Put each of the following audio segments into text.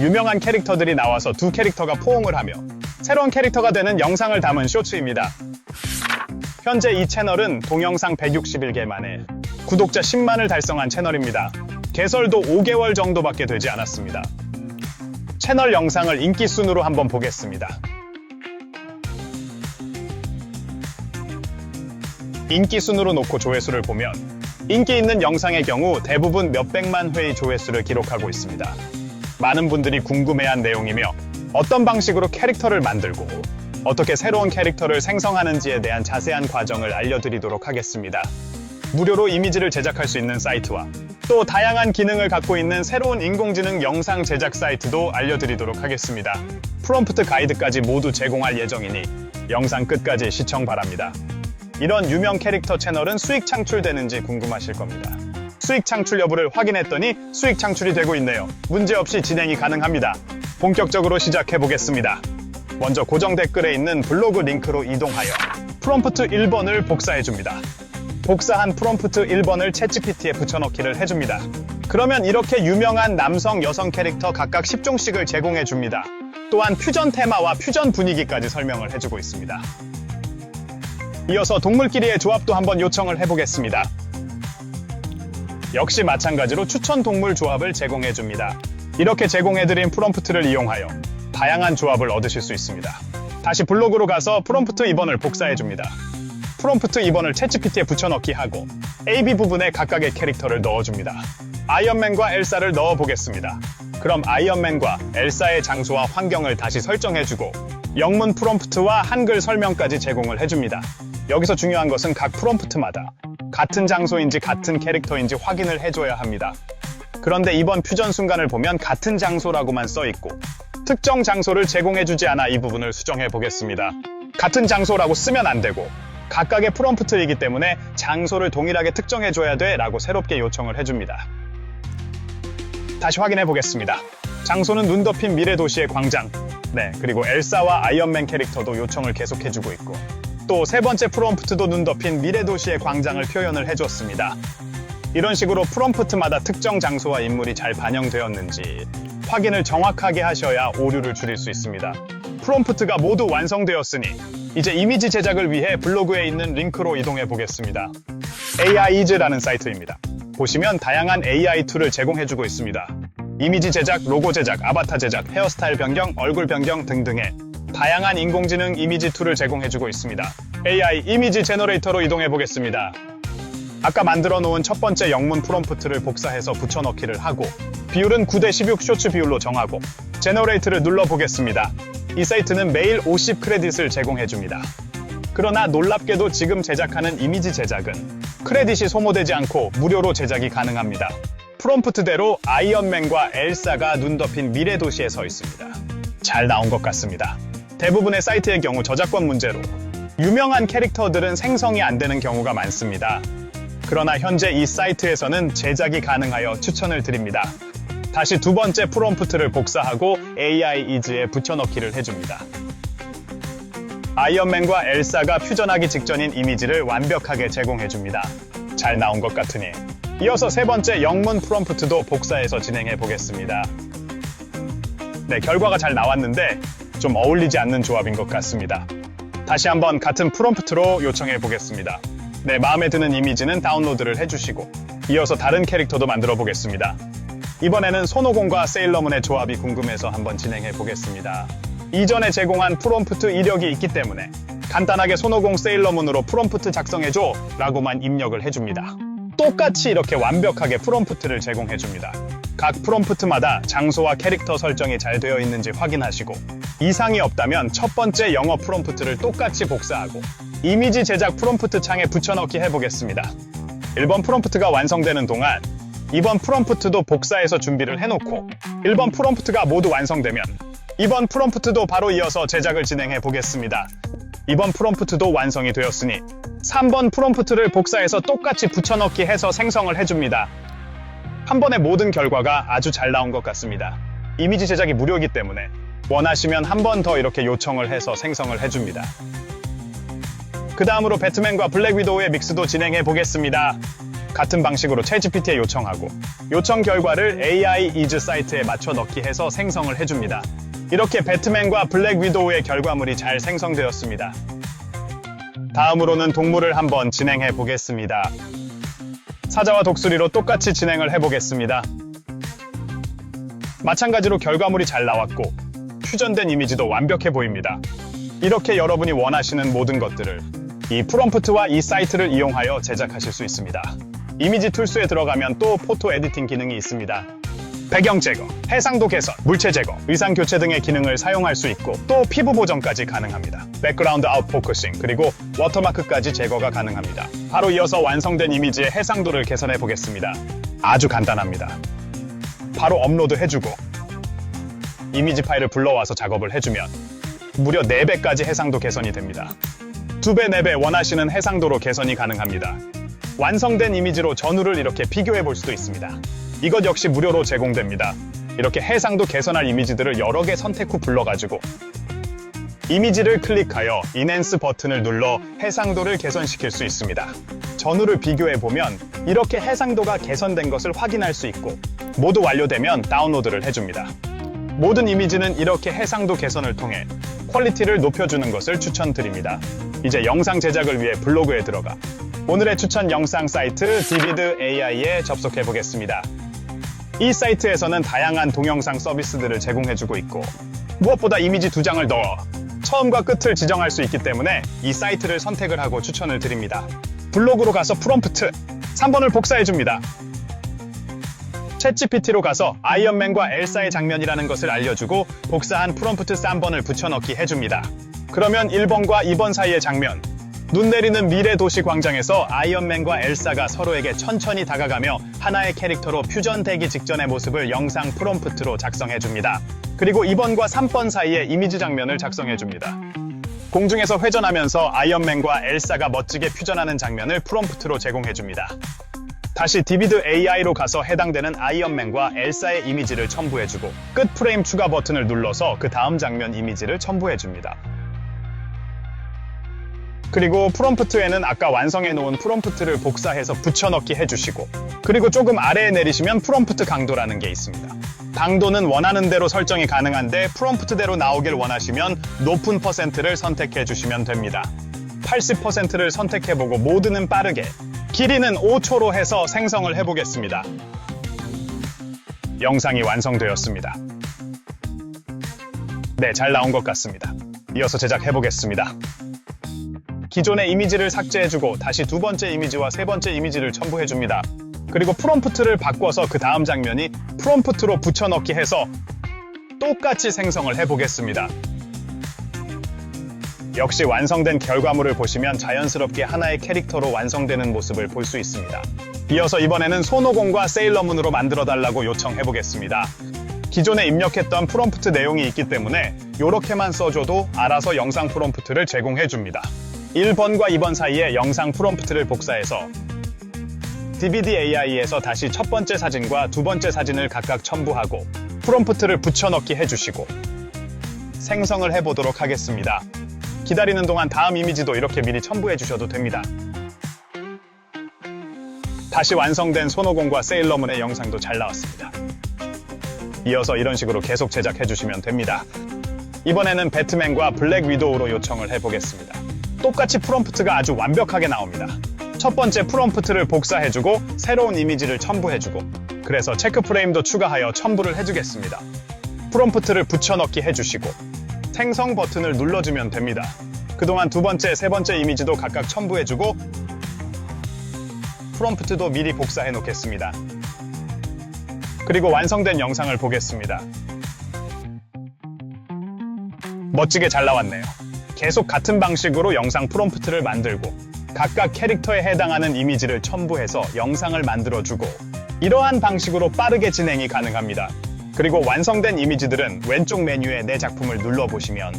유명한 캐릭터들이 나와서 두 캐릭터가 포옹을 하며 새로운 캐릭터가 되는 영상을 담은 쇼츠입니다. 현재 이 채널은 동영상 161개 만에 구독자 10만을 달성한 채널입니다. 개설도 5개월 정도밖에 되지 않았습니다. 채널 영상을 인기 순으로 한번 보겠습니다. 인기 순으로 놓고 조회수를 보면 인기 있는 영상의 경우 대부분 몇백만 회의 조회수를 기록하고 있습니다. 많은 분들이 궁금해한 내용이며 어떤 방식으로 캐릭터를 만들고 어떻게 새로운 캐릭터를 생성하는지에 대한 자세한 과정을 알려드리도록 하겠습니다. 무료로 이미지를 제작할 수 있는 사이트와 또 다양한 기능을 갖고 있는 새로운 인공지능 영상 제작 사이트도 알려드리도록 하겠습니다. 프롬프트 가이드까지 모두 제공할 예정이니 영상 끝까지 시청 바랍니다. 이런 유명 캐릭터 채널은 수익 창출되는지 궁금하실 겁니다. 수익 창출 여부를 확인했더니 수익 창출이 되고 있네요. 문제없이 진행이 가능합니다. 본격적으로 시작해 보겠습니다. 먼저 고정 댓글에 있는 블로그 링크로 이동하여 프롬프트 1번을 복사해 줍니다. 복사한 프롬프트 1번을 챗GPT에 붙여넣기를 해줍니다. 그러면 이렇게 유명한 남성, 여성 캐릭터 각각 10종씩을 제공해 줍니다. 또한 퓨전 테마와 퓨전 분위기까지 설명을 해주고 있습니다. 이어서 동물끼리의 조합도 한번 요청을 해보겠습니다. 역시 마찬가지로 추천 동물 조합을 제공해 줍니다. 이렇게 제공해드린 프롬프트를 이용하여 다양한 조합을 얻으실 수 있습니다. 다시 블로그로 가서 프롬프트 2번을 복사해 줍니다. 프롬프트 2번을 챗GPT에 붙여넣기 하고 AB 부분에 각각의 캐릭터를 넣어줍니다. 아이언맨과 엘사를 넣어보겠습니다. 그럼 아이언맨과 엘사의 장소와 환경을 다시 설정해주고 영문 프롬프트와 한글 설명까지 제공을 해줍니다. 여기서 중요한 것은 각 프롬프트마다 같은 장소인지 같은 캐릭터인지 확인을 해줘야 합니다. 그런데 이번 퓨전 순간을 보면 같은 장소라고만 써있고 특정 장소를 제공해주지 않아 이 부분을 수정해 보겠습니다. 같은 장소라고 쓰면 안 되고 각각의 프롬프트이기 때문에 장소를 동일하게 특정해줘야 돼 라고 새롭게 요청을 해줍니다. 다시 확인해 보겠습니다. 장소는 눈 덮인 미래 도시의 광장. 네, 그리고 엘사와 아이언맨 캐릭터도 요청을 계속해주고 있고 또 세 번째 프롬프트도 눈 덮인 미래 도시의 광장을 표현을 해줬습니다. 이런 식으로 프롬프트마다 특정 장소와 인물이 잘 반영되었는지 확인을 정확하게 하셔야 오류를 줄일 수 있습니다. 프롬프트가 모두 완성되었으니 이제 이미지 제작을 위해 블로그에 있는 링크로 이동해 보겠습니다. AI즈라는 사이트입니다. 보시면 다양한 AI 툴을 제공해주고 있습니다. 이미지 제작, 로고 제작, 아바타 제작, 헤어스타일 변경, 얼굴 변경 등등의 다양한 인공지능 이미지 툴을 제공해주고 있습니다. AI 이미지 제너레이터로 이동해 보겠습니다. 아까 만들어 놓은 첫 번째 영문 프롬프트를 복사해서 붙여넣기를 하고 비율은 9대 16 쇼츠 비율로 정하고 제너레이트를 눌러 보겠습니다. 이 사이트는 매일 50 크레딧을 제공해 줍니다. 그러나 놀랍게도 지금 제작하는 이미지 제작은 크레딧이 소모되지 않고 무료로 제작이 가능합니다. 프롬프트대로 아이언맨과 엘사가 눈 덮인 미래 도시에 서 있습니다. 잘 나온 것 같습니다. 대부분의 사이트의 경우 저작권 문제로 유명한 캐릭터들은 생성이 안 되는 경우가 많습니다. 그러나 현재 이 사이트에서는 제작이 가능하여 추천을 드립니다. 다시 두 번째 프롬프트를 복사하고 AI 이즈에 붙여넣기를 해줍니다. 아이언맨과 엘사가 퓨전하기 직전인 이미지를 완벽하게 제공해줍니다. 잘 나온 것 같으니 이어서 세 번째 영문 프롬프트도 복사해서 진행해 보겠습니다. 네, 결과가 잘 나왔는데 좀 어울리지 않는 조합인 것 같습니다. 다시 한번 같은 프롬프트로 요청해 보겠습니다. 네, 마음에 드는 이미지는 다운로드를 해주시고 이어서 다른 캐릭터도 만들어 보겠습니다. 이번에는 손오공과 세일러문의 조합이 궁금해서 한번 진행해 보겠습니다. 이전에 제공한 프롬프트 이력이 있기 때문에 간단하게 손오공 세일러문으로 프롬프트 작성해줘 라고만 입력을 해줍니다. 똑같이 이렇게 완벽하게 프롬프트를 제공해줍니다. 각 프롬프트마다 장소와 캐릭터 설정이 잘 되어 있는지 확인하시고 이상이 없다면 첫 번째 영어 프롬프트를 똑같이 복사하고 이미지 제작 프롬프트 창에 붙여넣기 해보겠습니다. 1번 프롬프트가 완성되는 동안 2번 프롬프트도 복사해서 준비를 해놓고 1번 프롬프트가 모두 완성되면 2번 프롬프트도 바로 이어서 제작을 진행해 보겠습니다. 2번 프롬프트도 완성이 되었으니 3번 프롬프트를 복사해서 똑같이 붙여넣기 해서 생성을 해줍니다. 한 번에 모든 결과가 아주 잘 나온 것 같습니다. 이미지 제작이 무료이기 때문에 원하시면 한 번 더 이렇게 요청을 해서 생성을 해줍니다. 그 다음으로 배트맨과 블랙 위도우의 믹스도 진행해 보겠습니다. 같은 방식으로 챗GPT에 요청하고 요청 결과를 AI is 사이트에 맞춰 넣기 해서 생성을 해줍니다. 이렇게 배트맨과 블랙 위도우의 결과물이 잘 생성되었습니다. 다음으로는 동물을 한번 진행해 보겠습니다. 사자와 독수리로 똑같이 진행을 해보겠습니다. 마찬가지로 결과물이 잘 나왔고 퓨전된 이미지도 완벽해 보입니다. 이렇게 여러분이 원하시는 모든 것들을 이 프롬프트와 이 사이트를 이용하여 제작하실 수 있습니다. 이미지 툴스에 들어가면 또 포토 에디팅 기능이 있습니다. 배경 제거, 해상도 개선, 물체 제거, 의상 교체 등의 기능을 사용할 수 있고 또 피부 보정까지 가능합니다. 백그라운드 아웃 포커싱 그리고 워터마크까지 제거가 가능합니다. 바로 이어서 완성된 이미지의 해상도를 개선해 보겠습니다. 아주 간단합니다. 바로 업로드 해주고 이미지 파일을 불러와서 작업을 해주면 무려 4배까지 해상도 개선이 됩니다. 2배, 4배 원하시는 해상도로 개선이 가능합니다. 완성된 이미지로 전후를 이렇게 비교해 볼 수도 있습니다. 이것 역시 무료로 제공됩니다. 이렇게 해상도 개선할 이미지들을 여러 개 선택 후 불러가지고 이미지를 클릭하여 인핸스 버튼을 눌러 해상도를 개선시킬 수 있습니다. 전후를 비교해 보면 이렇게 해상도가 개선된 것을 확인할 수 있고 모두 완료되면 다운로드를 해줍니다. 모든 이미지는 이렇게 해상도 개선을 통해 퀄리티를 높여주는 것을 추천드립니다. 이제 영상 제작을 위해 블로그에 들어가 오늘의 추천 영상 사이트 디비드 AI에 접속해 보겠습니다. 이 사이트에서는 다양한 동영상 서비스들을 제공해주고 있고 무엇보다 이미지 두 장을 넣어 처음과 끝을 지정할 수 있기 때문에 이 사이트를 선택을 하고 추천을 드립니다. 블로그로 가서 프롬프트 3번을 복사해줍니다. 챗GPT로 가서 아이언맨과 엘사의 장면이라는 것을 알려주고 복사한 프롬프트 3번을 붙여넣기 해줍니다. 그러면 1번과 2번 사이의 장면, 눈 내리는 미래 도시 광장에서 아이언맨과 엘사가 서로에게 천천히 다가가며 하나의 캐릭터로 퓨전되기 직전의 모습을 영상 프롬프트로 작성해줍니다. 그리고 2번과 3번 사이에 이미지 장면을 작성해줍니다. 공중에서 회전하면서 아이언맨과 엘사가 멋지게 퓨전하는 장면을 프롬프트로 제공해줍니다. 다시 디비드 AI로 가서 해당되는 아이언맨과 엘사의 이미지를 첨부해주고 끝 프레임 추가 버튼을 눌러서 그 다음 장면 이미지를 첨부해줍니다. 그리고 프롬프트에는 아까 완성해 놓은 프롬프트를 복사해서 붙여넣기 해주시고 그리고 조금 아래에 내리시면 프롬프트 강도라는 게 있습니다. 강도는 원하는 대로 설정이 가능한데 프롬프트대로 나오길 원하시면 높은 퍼센트를 선택해 주시면 됩니다. 80%를 선택해보고 모드는 빠르게 길이는 5초로 해서 생성을 해보겠습니다. 영상이 완성되었습니다. 네, 잘 나온 것 같습니다. 이어서 제작해보겠습니다. 기존의 이미지를 삭제해주고 다시 두 번째 이미지와 세 번째 이미지를 첨부해줍니다. 그리고 프롬프트를 바꿔서 그 다음 장면이 프롬프트로 붙여넣기 해서 똑같이 생성을 해보겠습니다. 역시 완성된 결과물을 보시면 자연스럽게 하나의 캐릭터로 완성되는 모습을 볼 수 있습니다. 이어서 이번에는 손오공과 세일러문으로 만들어 달라고 요청해 보겠습니다. 기존에 입력했던 프롬프트 내용이 있기 때문에 이렇게만 써줘도 알아서 영상 프롬프트를 제공해 줍니다. 1번과 2번 사이에 영상 프롬프트를 복사해서 DVD AI에서 다시 첫 번째 사진과 두 번째 사진을 각각 첨부하고 프롬프트를 붙여넣기 해주시고 생성을 해보도록 하겠습니다. 기다리는 동안 다음 이미지도 이렇게 미리 첨부해 주셔도 됩니다. 다시 완성된 손오공과 세일러문의 영상도 잘 나왔습니다. 이어서 이런 식으로 계속 제작해 주시면 됩니다. 이번에는 배트맨과 블랙 위도우로 요청을 해보겠습니다. 똑같이 프롬프트가 아주 완벽하게 나옵니다. 첫 번째 프롬프트를 복사해주고 새로운 이미지를 첨부해주고 그래서 체크 프레임도 추가하여 첨부를 해주겠습니다. 프롬프트를 붙여넣기 해주시고 생성 버튼을 눌러주면 됩니다. 그동안 두 번째, 세 번째 이미지도 각각 첨부해주고 프롬프트도 미리 복사해 놓겠습니다. 그리고 완성된 영상을 보겠습니다. 멋지게 잘 나왔네요. 계속 같은 방식으로 영상 프롬프트를 만들고 각각 캐릭터에 해당하는 이미지를 첨부해서 영상을 만들어주고 이러한 방식으로 빠르게 진행이 가능합니다. 그리고 완성된 이미지들은 왼쪽 메뉴에 내 작품을 눌러보시면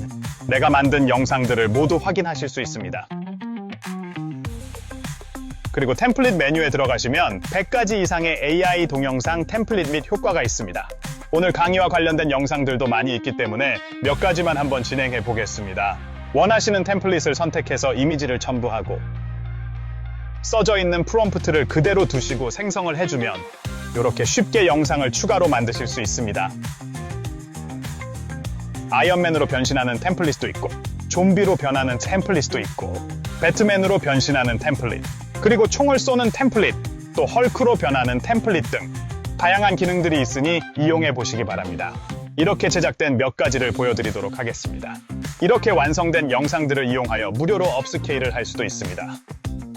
내가 만든 영상들을 모두 확인하실 수 있습니다. 그리고 템플릿 메뉴에 들어가시면 100가지 이상의 AI 동영상 템플릿 및 효과가 있습니다. 오늘 강의와 관련된 영상들도 많이 있기 때문에 몇 가지만 한번 진행해 보겠습니다. 원하시는 템플릿을 선택해서 이미지를 첨부하고 써져 있는 프롬프트를 그대로 두시고 생성을 해주면 이렇게 쉽게 영상을 추가로 만드실 수 있습니다. 아이언맨으로 변신하는 템플릿도 있고 좀비로 변하는 템플릿도 있고 배트맨으로 변신하는 템플릿 그리고 총을 쏘는 템플릿 또 헐크로 변하는 템플릿 등 다양한 기능들이 있으니 이용해 보시기 바랍니다. 이렇게 제작된 몇 가지를 보여드리도록 하겠습니다. 이렇게 완성된 영상들을 이용하여 무료로 업스케일을 할 수도 있습니다.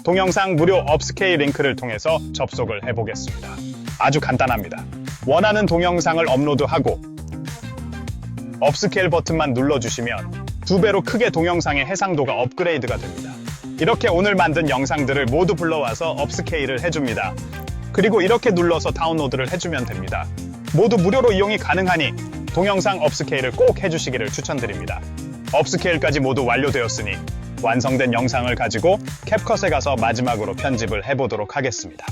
동영상 무료 업스케일 링크를 통해서 접속을 해보겠습니다. 아주 간단합니다. 원하는 동영상을 업로드하고 업스케일 버튼만 눌러주시면 두 배로 크게 동영상의 해상도가 업그레이드가 됩니다. 이렇게 오늘 만든 영상들을 모두 불러와서 업스케일을 해줍니다. 그리고 이렇게 눌러서 다운로드를 해주면 됩니다. 모두 무료로 이용이 가능하니 동영상 업스케일을 꼭 해주시기를 추천드립니다. 업스케일까지 모두 완료되었으니 완성된 영상을 가지고 캡컷에 가서 마지막으로 편집을 해보도록 하겠습니다.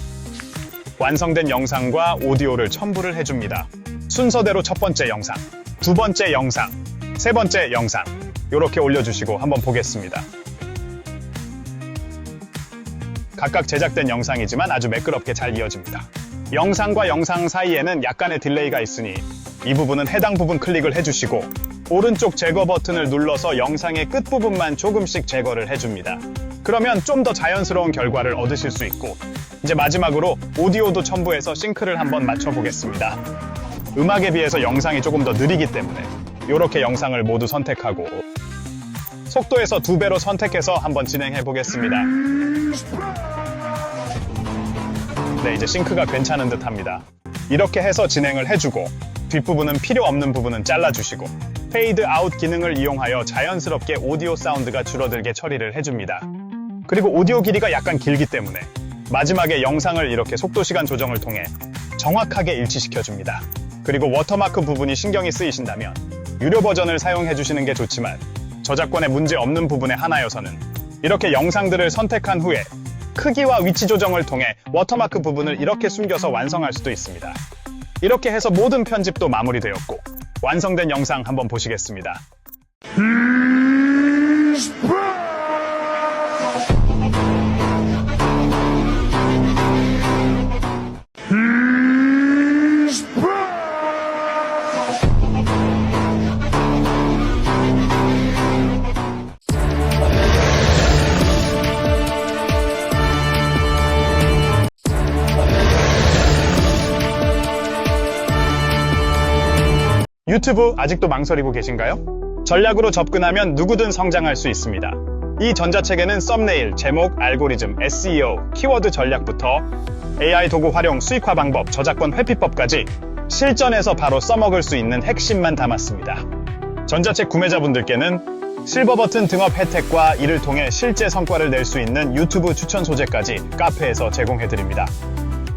완성된 영상과 오디오를 첨부를 해줍니다. 순서대로 첫 번째 영상, 두 번째 영상, 세 번째 영상 이렇게 올려주시고 한번 보겠습니다. 각각 제작된 영상이지만 아주 매끄럽게 잘 이어집니다. 영상과 영상 사이에는 약간의 딜레이가 있으니 이 부분은 해당 부분 클릭을 해주시고 오른쪽 제거 버튼을 눌러서 영상의 끝부분만 조금씩 제거를 해줍니다. 그러면 좀 더 자연스러운 결과를 얻으실 수 있고 이제 마지막으로 오디오도 첨부해서 싱크를 한번 맞춰보겠습니다. 음악에 비해서 영상이 조금 더 느리기 때문에 이렇게 영상을 모두 선택하고 속도에서 두 배로 선택해서 한번 진행해 보겠습니다. 네, 이제 싱크가 괜찮은 듯 합니다. 이렇게 해서 진행을 해주고 뒷부분은 필요 없는 부분은 잘라주시고 페이드 아웃 기능을 이용하여 자연스럽게 오디오 사운드가 줄어들게 처리를 해줍니다. 그리고 오디오 길이가 약간 길기 때문에 마지막에 영상을 이렇게 속도 시간 조정을 통해 정확하게 일치시켜줍니다. 그리고 워터마크 부분이 신경이 쓰이신다면 유료 버전을 사용해 주시는 게 좋지만 저작권에 문제 없는 부분의 하나여서는 이렇게 영상들을 선택한 후에 크기와 위치 조정을 통해 워터마크 부분을 이렇게 숨겨서 완성할 수도 있습니다. 이렇게 해서 모든 편집도 마무리되었고 완성된 영상 한번 보시겠습니다. 유튜브 아직도 망설이고 계신가요? 전략으로 접근하면 누구든 성장할 수 있습니다. 이 전자책에는 썸네일, 제목, 알고리즘, SEO, 키워드 전략부터 AI 도구 활용, 수익화 방법, 저작권 회피법까지 실전에서 바로 써먹을 수 있는 핵심만 담았습니다. 전자책 구매자분들께는 실버 버튼 등업 혜택과 이를 통해 실제 성과를 낼 수 있는 유튜브 추천 소재까지 카페에서 제공해드립니다.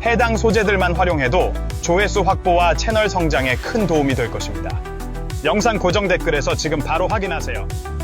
해당 소재들만 활용해도 조회수 확보와 채널 성장에 큰 도움이 될 것입니다. 영상 고정 댓글에서 지금 바로 확인하세요.